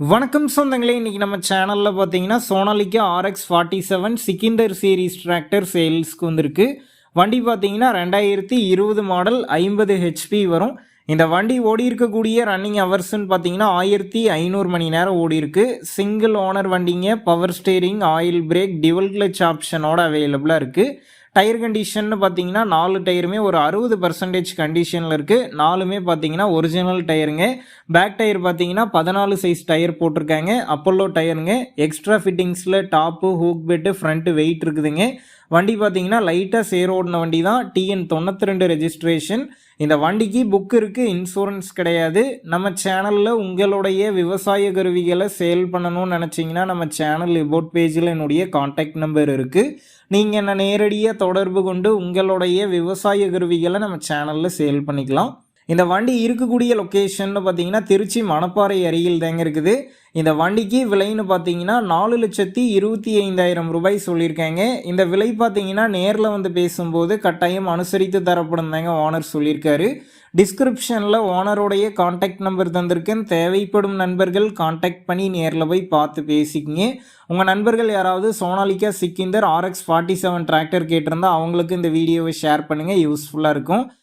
வணக்கம் சொந்தங்களே இன்றைக்கி நம்ம சேனலில் பார்த்தீங்கன்னா Sonalika RX forty seven Sikander series tractor சேல்ஸ்க்கு வந்திருக்கு. வண்டி பார்த்தீங்கன்னா ரெண்டாயிரத்தி இருபது மாடல் ஐம்பது ஹெச்பி வரும். இந்த வண்டி ஓடி இருக்கக்கூடிய ரன்னிங் ஹவர்ஸ்ன்னு பார்த்தீங்கன்னா ஆயிரத்தி ஐநூறு மணி நேரம் ஓடி இருக்கு. சிங்கிள் ஓனர் வண்டிங்க power steering oil brake dual clutch ஆப்ஷனோட அவைலபிளாக இருக்குது டயர் கண்டிஷன்னு பார்த்தீங்கன்னா நாலு டயருமே ஒரு அறுபது பர்சன்டேஜ் கண்டிஷனில் இருக்குது நாலுமே பார்த்தீங்கன்னா ஒரிஜினல் டயருங்க பேக் டயர் பார்த்தீங்கன்னா பதினாலு சைஸ் டயர் போட்டிருக்காங்க. அப்போலோ டயருங்க extra ஃபிட்டிங்ஸில் top hook bed front weight இருக்குதுங்க. வண்டி பார்த்தீங்கன்னா லைட்டாக சேர் ஓடின வண்டி தான். டிஎன் தொண்ணூற்றி ரெண்டு ரெஜிஸ்ட்ரேஷன் இந்த வண்டிக்கு புக் இருக்குது இன்சூரன்ஸ் கிடையாது. நம்ம சேனலில் உங்களுடைய விவசாய கருவிகளை சேல் பண்ணணும்னு நினச்சிங்கன்னா நம்ம சேனல் இபோட் பேஜில் என்னுடைய காண்டாக்ட் நம்பர் இருக்குது நீங்கள் என்ன நேரடியாக தொடர்பு கொண்டு உங்களுடைய விவசாய கருவிகளை நம்ம சேனலில் சேல் பண்ணிக்கலாம். இந்த வண்டி இருக்கக்கூடிய லொக்கேஷன் பார்த்தீங்கன்னா திருச்சி மணப்பாறை அருகில் தாங்க இருக்குது. இந்த வண்டிக்கு விலைன்னு பார்த்தீங்கன்னா நாலு லட்சத்தி இருபத்தி ஐந்தாயிரம் ரூபாய் சொல்லியிருக்காங்க. இந்த விலை பார்த்தீங்கன்னா நேரில் வந்து பேசும்போது கட்டாயம் அனுசரித்து தரப்படும் தாங்க ஓனர் சொல்லியிருக்காரு. டிஸ்கிரிப்ஷனில் ஓனருடைய காண்டாக்ட் நம்பர் தந்திருக்கேன். தேவைப்படும் நண்பர்கள் காண்டாக்ட் பண்ணி நேரில் போய் பார்த்து பேசிக்கிங்க. உங்கள் நண்பர்கள் யாராவது Sonalika Sikander RX forty seven tractor கேட்டிருந்தா அவங்களுக்கு இந்த வீடியோவை ஷேர் பண்ணுங்கள் யூஸ்ஃபுல்லாக இருக்கும்.